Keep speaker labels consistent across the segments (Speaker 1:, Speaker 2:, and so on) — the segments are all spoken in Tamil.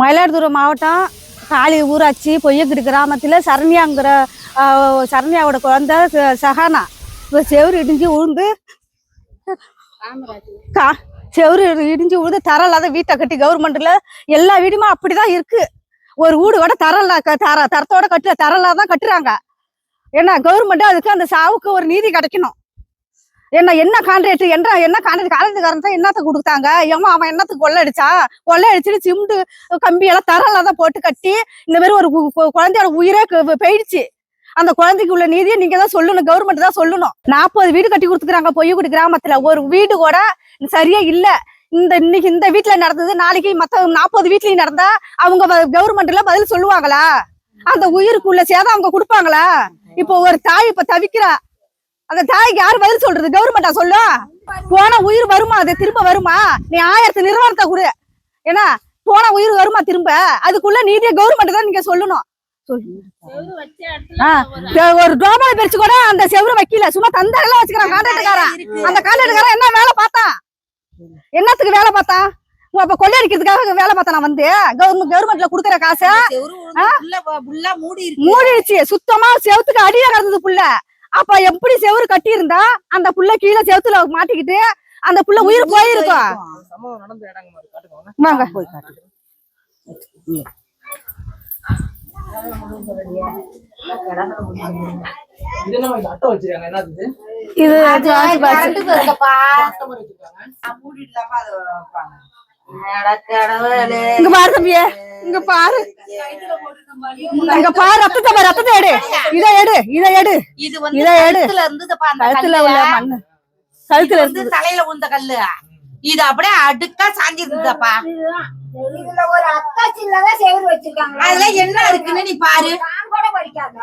Speaker 1: மயிலாடுதுறை மாவட்டம் காளி ஊராட்சி பொய்யக்குடி கிராமத்தில் சரண்யாங்கிற சரண்யாவோட குழந்த ச- சஹானா இப்போ செவுரு இடிஞ்சு உழுந்து கா செவுரு இடிஞ்சு விழுந்து தரம் இல்லாத வீட்டை கட்டி கவர்மெண்ட்டில் எல்லா வீடுமே அப்படிதான் இருக்குது ஒரு வீடு கூட தரம் தர தரத்தோட கட்டு தரலாக இல்லாத தான் கட்டுறாங்க. ஏன்னா கவர்மெண்ட்டு அதுக்கு அந்த சாவுக்கு ஒரு நீதி கிடைக்கணும். என்ன என்ன கான்ட்ராக்ட் என்ன என்ன கான்ட்ராக்ட் காலேஜுக்காரன் தான் என்னத்த கொடுத்தாங்க? ஏமா அவன் என்னத்துக்கு கொள்ளை அடிச்சா கொள்ளை அடிச்சுட்டு சிமெண்ட் கம்பியெல்லாம் எல்லாம் தான் போட்டு கட்டி இந்த மாதிரி ஒரு குழந்தையோட உயிரே போயிடுச்சு. அந்த குழந்தைக்கு உள்ள நீதியை நீங்க தான் சொல்லணும் கவர்மெண்ட் தான் சொல்லணும். நாற்பது வீடு கட்டி கொடுத்துக்கிறாங்க பொய்யக்குடி கிராமத்துல. ஒரு வீடு கூட சரியா இல்ல. இந்த இன்னைக்கு இந்த வீட்டுல நடந்தது நாளைக்கு மத்த நாற்பது வீட்லயும் நடந்தா அவங்க கவர்மெண்ட்ல பதில் சொல்லுவாங்களா? அந்த உயிருக்குள்ள சேதம் அவங்க கொடுப்பாங்களா? இப்போ ஒரு தாய் இப்ப தவிக்கிறா. அந்த தாய்க்கு யார் பதில் சொல்றது? கவர்மெண்டா சொல்லு. போன உயிர் வருமா? அது திரும்ப வருமா? நீ ஆயிரத்து நிறுவனத்தை கொடு. ஏன்னா போன உயிர் வருமா திரும்ப? அதுக்குள்ள நீதியை கவர்மெண்ட் தான் நீங்க சொல்லணும். ஒரு டோபால் பிரிச்சு கூட அந்த செவரு வைக்கல. சும்மா தந்தெல்லாம் வச்சுக்கிறான். கான்ட்ராக்டர்காரன் அந்த கான்ட்ராக்டர்காரன் என்ன வேலை பார்த்தான்? என்னத்துக்கு வேலை பார்த்தான்? அப்ப கொள்ளையடிக்கிறதுக்காக வேலை பார்த்தான் நான் வந்து. கவர்மெண்ட் கவர்மெண்ட்ல குடுக்குற காசை மூடிடுச்சு. சுத்தமா செவுத்துக்கு அடியில கிடந்தது புள்ள அப்ப எப்படி செவுரு கட்டி இருந்தா அந்த புள்ள கீழே செவுத்துல மாட்டிக்கிட்டு அந்த புள்ள உயிர் போயிருக்கும்? வாங்க.
Speaker 2: இது
Speaker 1: இங்க பாரு தம்பியே இங்க பாரு. இங்க பாரு ரத்தத்தை பாரு ரத்தத்தை எடு. இதை எடு இதை எடு.
Speaker 3: இது வந்து
Speaker 1: இதை எடு.
Speaker 3: கழுத்துல.
Speaker 1: உள்ள மண்ணு. கழுத்துல
Speaker 3: வந்து தலையில உந்த கல்லு. இது அப்படியே அடுக்கா சாஞ்சி இருந்ததுப்பா
Speaker 4: இதுல ஒரு அத்தாச்சில்லதான் செவுரு வச்சிருக்காங்க.
Speaker 3: அதுல என்ன இருக்குன்னு நீ பாரு.
Speaker 4: நான் கூட படிக்காத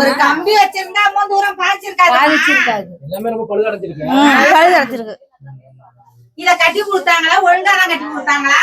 Speaker 3: ஒரு கம்பி வச்சிருந்தா அம்மா தூரம் பாய்ச்சிருக்காது?
Speaker 2: எல்லாமே ரொம்ப
Speaker 1: அடைச்சிருக்கு
Speaker 3: இத கட்டி கொடுத்தாங்களா? ஒழுங்கா கட்டி கொடுத்தாங்களா?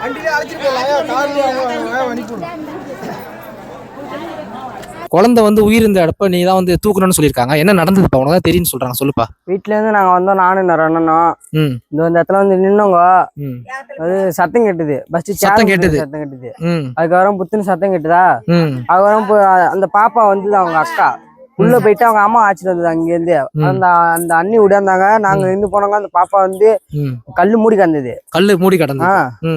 Speaker 2: வண்டியில அழைச்சிட்டு போகலாம் கார்ல அனுப்பிவிடலாம் குழந்தை வந்து உயிர் இந்த இடப்ப நீ தான் வந்து தூக்கணும்னு சொல்லியிருக்காங்க. என்ன நடந்ததுப்பா? உனக்கு தான் தெரியும்னு சொல்றாங்க சொல்லுப்பா.
Speaker 5: வீட்ல இருந்து நாங்க வந்தோம் நானும் இந்த அண்ணனும். இந்த இந்த இடத்துல வந்து நின்னோங்க. அது சத்தம் கேட்டுது. ஃபர்ஸ்ட்
Speaker 2: சத்தம் கேட்டுது.
Speaker 5: சத்தம் கேட்டுது. அதுக்கப்புறம் புத்துன்னு சத்தம் கேட்டுதா? அதுக்கப்புறம் அந்த பாப்பா வந்து அவங்க அக்கா. உள்ள போயிட்டு அவங்க அம்மா ஆச்சிட்டு வந்தது அங்க இருந்து
Speaker 2: ம்.
Speaker 5: அந்த அந்த அண்ணி உடையாந்தாங்க நாங்க இருந்து போனோங்க அந்த பாப்பா வந்து கல்லு மூடி கந்தது.
Speaker 2: கல்லு மூடி கடந்து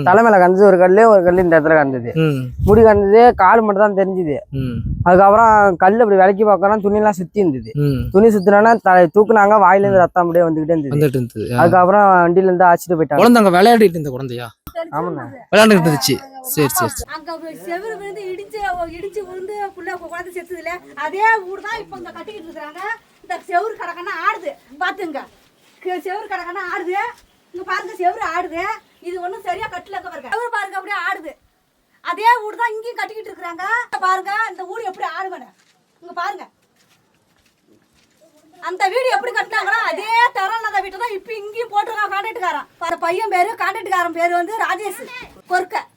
Speaker 5: தலைமையில கந்தது ஒரு கல்லு ஒரு கல்லு இந்த இடத்துல கந்தது. மூடி கந்தது கால் மட்டும் தான் தெரிஞ்சுது. அதுக்கப்புறம் கல்லு அப்படி விலைக்கு பார்க்கறோம் துணி எல்லாம் சுத்தி இருந்தது. துணி சுத்தினோன்னா தலை தூக்குனாங்க வாயில இருந்து ரத்தம் அப்படியே வந்துகிட்டே இருந்தது. அதுக்கப்புறம் வண்டியில இருந்து ஆச்சிட்டு போயிட்டாங்க.
Speaker 2: விளையாடிட்டு இருந்த குழந்தையா?
Speaker 5: ஆமாண்ணா.
Speaker 2: விளையாண்டுட்டு இருந்துச்சு. சரி சரி.
Speaker 1: அங்க செவுரு விழுந்து இடிச்சு இடிச்சு விழுந்து புள்ள குழந்தை செத்துதுல அதே ஊர் தான் இப்ப இங்க கட்டிக்கிட்டு இருக்காங்க இந்த செவுரு கடக்கன்னா ஆடுது. பாத்துங்க. க- செவுரு கடக்கன்னா ஆடுது. இங்க பாருங்க செவுரு ஆடுது. இது ஒண்ணும் சரியா கட்டல பாருங்க. செவுரு பாருங்க அப்படியே ஆடுது. அதே ஊர் தான் இங்கேயும் கட்டிக்கிட்டு இருக்காங்க பாருங்க இந்த ஊர் எப்படி ஆடுவன இங்க பாருங்க. அந்த வீடு எப்படி கட்டினாங்களோ அதே தரம் வீட்டை தான் இப்ப இங்கேயும் போட்டிருக்கான் கான்ட்ராக்டுக்காரன் அந்த பையன் பேரு கான்ட்ராக்டுக்காரன் பேரு வந்து ராஜேஷ். கொர்க்க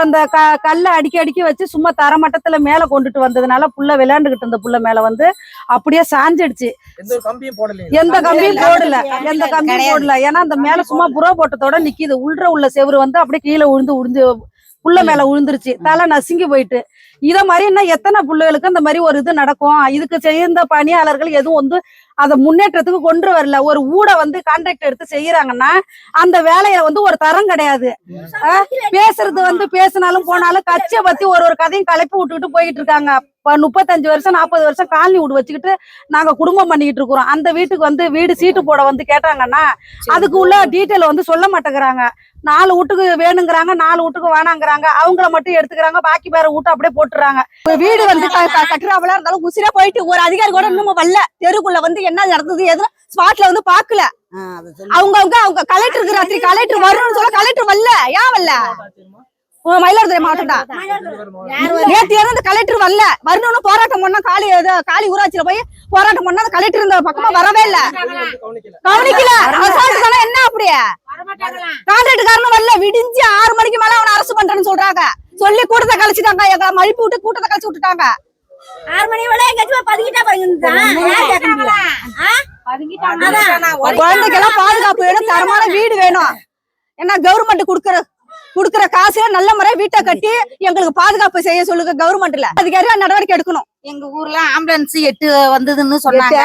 Speaker 1: அந்த க கல்லை அடிக்கி அடிக்கி வச்சு சும்மா தரமட்டத்துல மேல கொண்டுட்டு வந்ததுனால புள்ள விளையாண்டுகிட்டு இருந்த புள்ள மேல வந்து
Speaker 6: அப்படியே சாஞ்சிடுச்சு.
Speaker 7: எந்த கம்பியும் போடல
Speaker 6: எந்த கம்பியும் போடல. எந்த கம்பியும் போடல. ஏன்னா அந்த மேல சும்மா புறா போட்டத்தோட நிக்கிது. உள்ற உள்ள செவுரு வந்து அப்படியே கீழே விழுந்து உழுந்து புள்ள மேல விழுந்துருச்சு தலை நசுங்கி போயிட்டு. இத மாதிரி இன்னும் எத்தனை பிள்ளைகளுக்கு இந்த மாதிரி ஒரு இது நடக்கும்? இதுக்கு சேர்ந்த பணியாளர்கள் எதுவும் வந்து அதை முன்னேற்றத்துக்கு கொண்டு வரல. ஒரு ஊட வந்து கான்ட்ராக்ட் எடுத்து செய்யறாங்கன்னா அந்த வேலையை வந்து ஒரு தரம் கிடையாது. பேசுறது வந்து பேசினாலும் போனாலும் கட்சியை பத்தி ஒரு ஒரு கதையும் கலப்பி விட்டுக்கிட்டு போயிட்டு இருக்காங்க. முப்பத்தஞ்சு வருஷம் நாற்பது வருஷம் காலனி வீடு வச்சுக்கிட்டு நாங்க குடும்பம் பண்ணிக்கிட்டு இருக்கிறோம். அந்த வீட்டுக்கு வந்து வீடு சீட்டு போட வந்து கேட்டாங்கன்னா அதுக்கு உள்ள டீட்டெயில் வந்து சொல்ல மாட்டேங்கிறாங்க. நாலு வீட்டுக்கு வேணுங்கிறாங்க நாலு வீட்டுக்கு வேணாங்கிறாங்க. அவங்கள மட்டும் எடுத்துக்கிறாங்க பாக்கி வேற வீட்டு அப்படியே போட்டுறாங்க. வீடு வந்து க- இருந்தாலும் உசிரே போயிட்டு ஒரு அதிகாரி கூட இன்னும் வரல. தெருக்குள்ள வந்து என்ன நடந்தது எதுவும் ஸ்பாட்ல வந்து பாக்கல அவங்க அவங்க அவங்க கலெக்டருக்கு ராத்திரி கலெக்டர் வரணும்னு சொல்ல கலெக்டர் வரல. ஏன் வரல? மயிலாடுதுறை மாவட்டம் தான் நேத்து இருந்து கலெக்டர் வரல. வரணும்னு போராட்டம் பண்ணா காலி காலி ஊராட்சியில போய் போராட்டம் பண்ணா அந்த கலெக்டர் இந்த பக்கமா வரவே இல்ல. கவனிக்கல. என்ன அப்படியே கான்ட்ராக்டுக்காரனும் வரல. விடிஞ்சு ஆறு மணிக்கு மேல அவனை அரசு பண்றேன்னு சொல்றாங்க. சொல்லி கூட்டத்தை கழிச்சுட்டாங்க எங்க மழுப்பி விட்டு கூட்டத்தை கழிச்சு விட்டுட்டாங்க.
Speaker 3: ஆறு மணி வேலை எங்கேயாச்சும் போய் பதுக்கிட்டா பாருங்க
Speaker 6: குழந்தைக்கெல்லாம் பாதுகாப்பு வேணும் தரமான வீடு வேணும். ஏன்னா கவர்மெண்ட் குடுக்கற குடுக்கற காசுல நல்ல முறையா வீட்டை கட்டி எங்களுக்கு பாதுகாப்பு செய்ய சொல்லுங்க கவர்மெண்ட்ல அதுக்கு நடவடிக்கை எடுக்கணும்.
Speaker 4: எங்க ஊர்ல ஆம்புலன்ஸ் எட்டு வந்ததுன்னு சொன்னாங்க.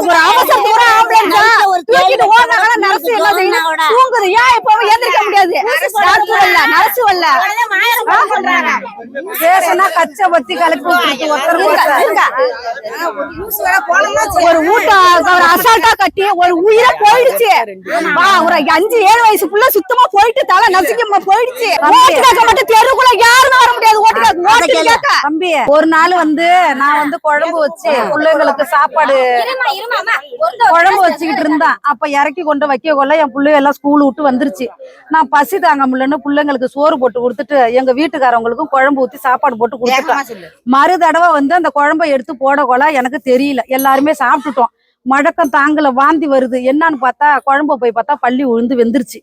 Speaker 6: ஒரு அவசரத்துக்கு கூட ஆம்புலன்ஸ் தூக்கிட்டு என்ன செய்யணும் தூங்குது. ஏன் இப்ப எந்திரிக்க முடியாது? டாக்டர் வரல நர்ஸ் வரல பேசினா கச்ச பத்தி கலப்பி ஒரு ஊட்டம் ஒரு அசால்ட்டா கட்டி ஒரு உயிரை போயிடுச்சு. ஒரு அஞ்சு ஏழு வயசு புள்ள சுத்தமா போயிட்டு தலை நசுக்க போயிடுச்சு. மட்டும் யாருமே வர முடியாது. தம்பி ஒரு நாள் வந்து நான் வந்து குழம்பு வச்சு பிள்ளைங்களுக்கு சாப்பாடு குழம்பு வச்சுக்கிட்டு இருந்தேன். அப்ப இறக்கி கொண்டு வைக்க கொள்ள என் பிள்ளைங்க எல்லாம் ஸ்கூல் விட்டு வந்துருச்சு. நான் பசி தாங்க முடியலன்னு பிள்ளைங்களுக்கு சோறு போட்டு கொடுத்துட்டு எங்க வீட்டுக்காரவங்களுக்கும் குழம்பு ஊத்தி சாப்பாடு போட்டு கொடுத்துட்டேன். மறு தடவை வந்து அந்த குழம்பை எடுத்து போட கொள்ள எனக்கு தெரியல. எல்லாருமே சாப்பிட்டுட்டோம். மழக்கம் தாங்கல வாந்தி வருது. என்னன்னு பார்த்தா குழம்பு போய் பார்த்தா பள்ளி உழுந்து வெந்துருச்சு.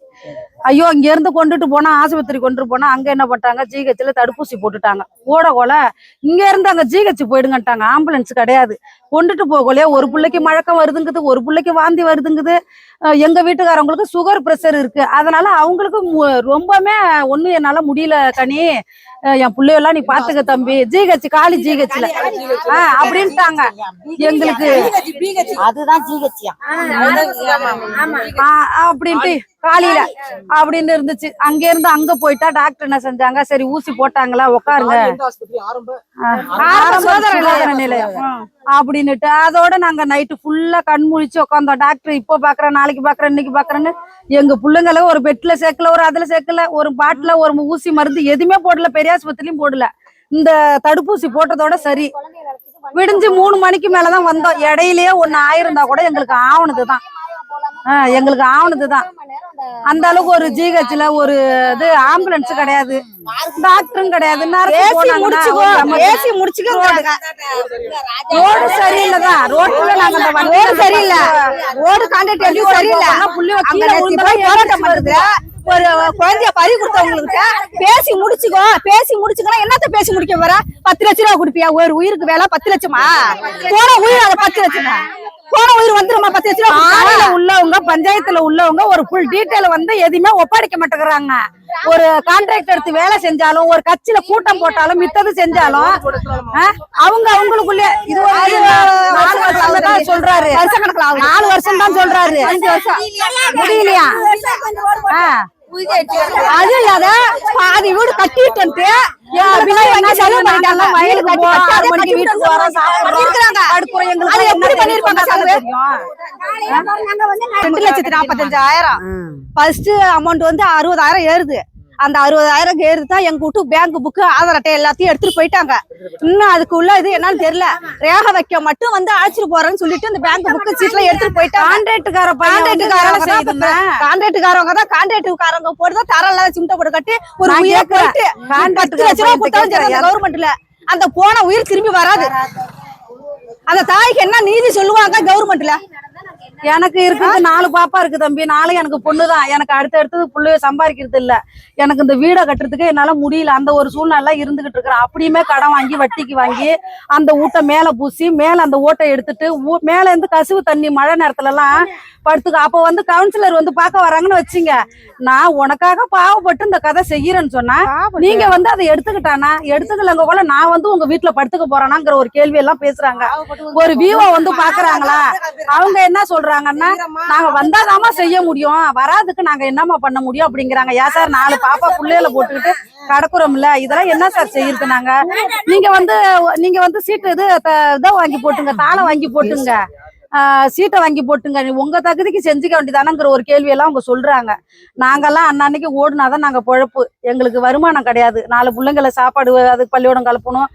Speaker 6: ஐயோ இங்க இருந்து கொண்டுட்டு போனா ஆஸ்பத்திரி கொண்டுட்டு போனா அங்க என்ன பண்ணிட்டாங்க? ஜிஹெச்ல தடுப்பூசி போட்டுட்டாங்க. போட கொல இங்க இருந்து அங்க ஜிஹெச் போயிடுங்கட்டாங்க ஆம்புலன்ஸ் கிடையாது. கொண்டுட்டு போகலையே ஒரு பிள்ளைக்கு மழக்கம் வருதுங்குது ஒரு பிள்ளைக்கு வாந்தி வருதுங்குது. எங்க வீட்டுக்காரவங்களுக்கு சுகர் பிரஷர் இருக்கு. அதனால அவங்களுக்கு ரொம்பவுமே ஒண்ணு என்னால முடியல கனி. என் பிள்ளையெல்லாம் நீ பாத்துக்க தம்பி. ஜிஹெச் காலி ஜிஹெச்ல அப்படின்ட்டாங்க. எங்களுக்கு
Speaker 4: அதுதான்
Speaker 6: அப்படின்ட்டு. காலையில அப்படின்னு இருந்துச்சு. அங்க இருந்து அங்க போயிட்டா டாக்டர் என்ன செஞ்சாங்க? சரி ஊசி போட்டாங்களா? உட்காருங்க சுகாதார நிலையம். அப்படின்னுட்டு அதோட நாங்க நைட்டு ஃபுல்லா கண் முழிச்சு உட்காந்தோம் டாக்டர் இப்போ பாக்குறேன் நாளைக்கு பாக்குறேன் இன்னைக்கு பாக்குறேன்னு எங்க பிள்ளைங்கள ஒரு பெட்ல சேர்க்கல ஒரு அதுல சேர்க்கல ஒரு பாட்டில ஒரு ஊசி மருந்து எதுவுமே போடல. பெரிய ஆஸ்பத்திரியும் போடல. இந்த தடுப்பூசி போட்டதோட சரி. விடிஞ்சு மூணு மணிக்கு மேலதான் வந்தோம். இடையிலேயே ஒண்ணு ஆயிருந்தா கூட எங்களுக்கு ஆவணதுதான் எங்களுக்கு ஆவணதுதான் அந்த அளவுக்கு ஒரு ஜிஹெச்ல ஒரு இது ஆம்புலன்ஸ் கிடையாது. டாக்டரும் கிடையாது. ஏசி முடிச்சுக்கோ. ரோடு சரியில்லைதான். ரோட்ல நாங்க வண்டி சரியில்லை. ரோடு கான்ட்ராக்ட் சரியில்லை போராட்டம் பண்ணுது ஒரு குழந்தைய பறி கொடுத்தவங்களுக்கு பேசி முடிச்சுக்கோ. பேசி முடிச்சுக்கோ என்னத்த பேசி முடிக்க வர பத்து லட்ச ரூபா கொடுப்பியா? ஒரு உயிருக்கு வேலை பத்து லட்சமா? போன உயிர் அது பத்து லட்சமா? போன உயிர் வந்துருமா பத்து லட்ச ரூபா ஆளுல உள்ளவங்க பஞ்சாயத்துல உள்ளவங்க ஒரு ஃபுல் டீட்டெயில் வந்து எதுவுமே ஒப்படைக்க மாட்டேங்கிறாங்க. ஒரு கான்ட்ராக்ட் எடுத்து வேலை செஞ்சாலும் ஒரு கட்சியில கூட்டம் போட்டாலும் மித்தது செஞ்சாலும் அவங்க அவங்களுக்குள்ளே இது ஒரு நாலு வருஷம் தான் சொல்றாரு. நாலு வருஷம் தான் சொல்றாரு. அஞ்சு வருஷம். முடியலையா. அது இல்லாத பாதி வீடு கட்டிட்டு ரெண்டு லட்சத்தி நாற்பத்தஞ்சாயிரம் ஃபர்ஸ்ட் அமௌண்ட் வந்து அறுபதாயிரம் ஏறுது. அந்த அறுபதாயிரம் ஏறுது தான் எங்க வீட்டு பேங்க் புக்கு ஆதார் அட்டை எல்லாத்தையும் எடுத்துட்டு போயிட்டாங்க. இன்னும் அதுக்குள்ள இது என்னன்னு தெரியல. ரேக வைக்க மட்டும் வந்து அழைச்சிட்டு போறேன்னு சொல்லிட்டு அந்த பேங்க் புக்கு சீட்ல எடுத்துட்டு போயிட்டாங்க. கான்ட்ராக்டுக்கார கான்ட்ராக்டுக்காரங்க கான்ட்ராக்டுக்காரங்க தான் கான்ட்ராக்டுக்காரங்க போட்டு தான் தரம் இல்லாத சிம்ட போட்டு கட்டி ஒரு உயிரை போயிட்டு பத்து லட்ச ரூபா கொடுத்தாலும் கவர்மெண்ட்ல அந்த போன உயிர் திரும்பி வராது. அந்த தாய்க்கு என்ன நீதி சொல்லுவாங்க கவர்மெண்ட்ல எனக்கு இருக்குது நாலு பாப்பா இருக்கு தம்பி. நாலு எனக்கு பொண்ணுதான். எனக்கு அடுத்து அடுத்தது புள்ளைய சம்பாதிக்கிறது இல்ல. எனக்கு இந்த வீடை கட்டுறதுக்கு என்னால முடியல. அந்த ஒரு சூழ்நிலை இருந்துகிட்டு இருக்கிறேன். அப்படியுமே கடன் வாங்கி வட்டிக்கு வாங்கி அந்த ஊட்டை மேல பூசி மேல அந்த ஓட்டை எடுத்துட்டு மேல இருந்து கசிவு தண்ணி மழை நேரத்துல எல்லாம் படுத்துக்க. அப்ப வந்து கவுன்சிலர் வந்து பார்க்க வராங்கன்னு வச்சுங்க. நான் உனக்காக பாவப்பட்டு இந்த கதை செய்யறேன்னு சொன்னா நீங்க வந்து அதை எடுத்துக்கிட்டானா? எடுத்துக்கலங்க போல நான் வந்து உங்க வீட்டுல படுத்துக்க போறானாங்கிற ஒரு கேள்வி எல்லாம் பேசுறாங்க ஒரு வியூவை வந்து பாக்குறாங்களா அவங்க என்ன சொல்றாங்கன்னா நாங்க வந்தாதாம்மா செய்ய முடியும். வராதுக்கு நாங்க என்னம்மா பண்ண முடியும் அப்படிங்கிறாங்க. ஏன் சார் நாலு பாப்பா புள்ளையில போட்டுக்கிட்டு கடக்குறோம்ல. இதெல்லாம் என்ன சார் செய்யறது நாங்க? நீங்க வந்து நீங்க வந்து சீட்டு இது இதை வாங்கி போட்டுங்க தாளம் வாங்கி போட்டுங்க. சீட்டை வாங்கி போட்டுங்க. உங்க தகுதிக்கு செஞ்சுக்க வேண்டியதானங்கிற ஒரு கேள்வியெல்லாம் அவங்க சொல்றாங்க. நாங்கெல்லாம் அன்னன்னைக்கு ஓடுனாதான் நாங்க பொழப்பு. எங்களுக்கு வருமானம் கிடையாது. நாலு பிள்ளைங்களை சாப்பாடு அது பள்ளிக்கூடம் கலப்பணும்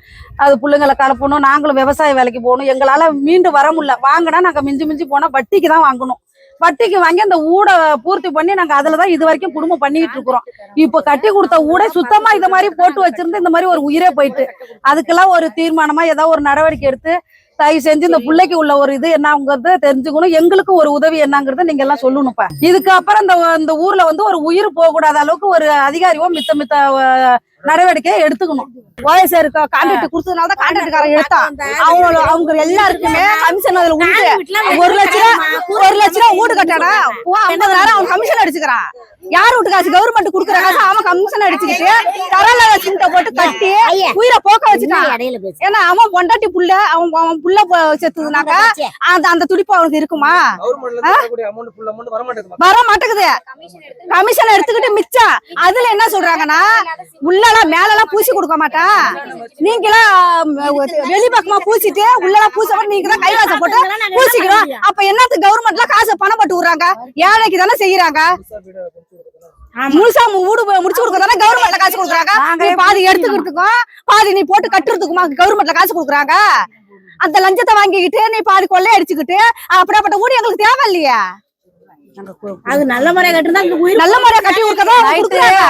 Speaker 6: அது பிள்ளைங்களை கலப்பணும் நாங்களும் விவசாய வேலைக்கு போகணும். எங்களால மீண்டு வர முடியல. வாங்கினா நாங்க மிஞ்சி மிஞ்சி போனா வட்டிக்கு தான் வாங்கணும். வட்டிக்கு வாங்கி அந்த ஊட பூர்த்தி பண்ணி நாங்க அதுலதான் இது வரைக்கும் குடும்பம் பண்ணிட்டு இருக்கிறோம். இப்ப கட்டி கொடுத்த ஊடை சுத்தமா இந்த மாதிரி போட்டு வச்சிருந்து இந்த மாதிரி ஒரு உயிரே போயிட்டு. அதுக்கெல்லாம் ஒரு தீர்மானமா ஏதாவது ஒரு நடவடிக்கை எடுத்து தயவு செஞ்சு இந்த பிள்ளைக்கு உள்ள ஒரு இது என்னங்கிறத தெரிஞ்சுக்கணும். எங்களுக்கும் ஒரு உதவி என்னங்கிறத நீங்க எல்லாம் சொல்லணும்ப்பா. இதுக்கு அப்புறம் இந்த இந்த ஊர்ல வந்து ஒரு உயிர் போக கூடாத அளவுக்கு ஒரு அதிகாரியோ மித்த மித்த அஹ், நடவடிக்கையை எடுத்துக்கணும்.
Speaker 1: ஓஎஸ்ஆர் கான்ட்ராக்ட் கொடுத்ததுனால தான் கான்ட்ராக்ட்காரன் எடுத்தான் அவங்க அவங்க எல்லாருக்குமே கமிஷன் அதுல உண்டு. ஒரு லட்ச ரூபா ஒரு லட்ச ரூபா வீடு கட்டானா ஐம்பதாயிரம் அவன் கமிஷன் அடிச்சுக்கிறான். யார் வீட்டு காசு? கவர்மெண்ட் குடுக்குற காசு அவன் கமிஷன் அடிச்சுக்கிட்டு தரல சிமெண்ட்டை போட்டு கட்டி உயிரை போக்க வச்சுட்டான்.
Speaker 4: இடையில பேசு.
Speaker 1: ஏன்னா அவன் பொண்டாட்டி புள்ள அவன் அவன் புள்ள பொ- செத்துதுனாக்கா அந்த அந்த துடிப்பு அவனுக்கு இருக்குமா? வர மாட்டேங்குது. கமிஷன் எடுத்துக்கிட்டு மிச்சம் அதுல என்ன சொல்றாங்கன்னா உள்ளலாம் மேலலாம் பூசி கொடுக்க மாட்டான் நீங்களாம் வெளிப்பக்கமா பூசிட்டு உள்ளலாம் பூச நீங்க தான் கைவாசம் போட்டு பூசிக்கிறோம். அப்ப என்னத்துக்கு கவர்மெண்ட்ல காசு பணம் பட்டு விடுறாங்க? ஏழைக்கு தானே செய்யறாங்க? முழுசா வீடு முடிச்சு கொடுக்க தானே கவர்மெண்ட்ல காசு கொடுக்குறாங்க? பாதி எடுத்துக்கிறதுக்கும் பாதி நீ போட்டு கட்டுறதுக்குமா கவர்மெண்ட்ல காசு கொடுக்குறாங்க? அந்த லஞ்சத்தை வாங்கிக்கிட்டு நீ பாதி கொள்ளை அடிச்சுக்கிட்டு அப்படியாப்பட்ட ஊடி எங்களுக்கு தேவை இல்லையா?
Speaker 4: அது நல்ல முறையா கட்டுதான்
Speaker 1: நல்ல முறையா கட்டி. கொடுக்குறாங்க.